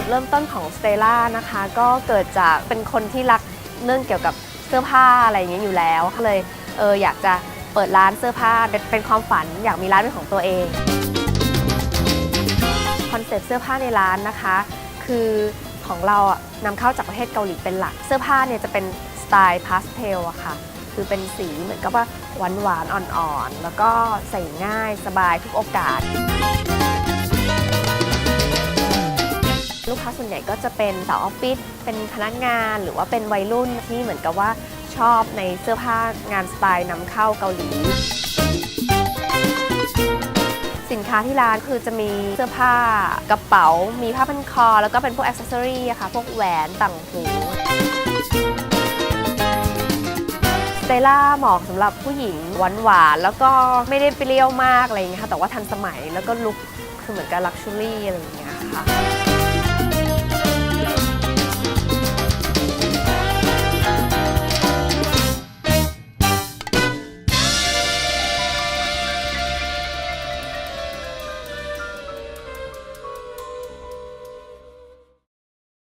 ุดเริ่มต้นของสเตล่านะคะ ก็เกิดจากเป็นคนที่รักเรื่องเกี่ยวกับเสื้อผ้าอะไรอย่างเงี้ยอยู่แล้วก็เลยเอออยากจะเปิดร้านเสื้อผ้าเป็นความฝันอยากมีร้านเป็นของตัวเองคอนเซ็ปต์เสื้อผ้าในร้านนะคะ คือของเราอะนำเข้าจากประเทศเกาหลีเป็นหลัก เสื้อผ้าเนี่ยจะเป็นสไตล์พาสเทลอะค่ะ คือเป็นสีเหมือนกับว่าหวานหวานอ่อนๆ แล้วก็ใส่ง่ายสบายทุกโอกาส ค้าส่วนใหญ่ก็จะเป็นสาวออฟฟิศเป็นพนักงานหรือว่าเป็นวัยรุ่นที่เหมือนกับว่าชอบในเสื้อผ้างานสไตล์นำเข้าเกาหลี สินค้าที่ร้านคือจะมีเสื้อผ้ากระเป๋า มีผ้าพันคอ แล้วก็เป็นพวกอ c เซสซอรี่ค่ะ พวกแหวนต่างหูเตล่าเหมาะสำหรับผู้หญิงหวานหวานๆแล้วก็ไม่ได้เปเรี้ยวมากอะไรอย่างเงี้ยค่ะแต่ว่าทันสมัยแล้วก็ลุคคือเหมือนกับลักชัวรี่อะไรอย่างเงี้ยค่ะ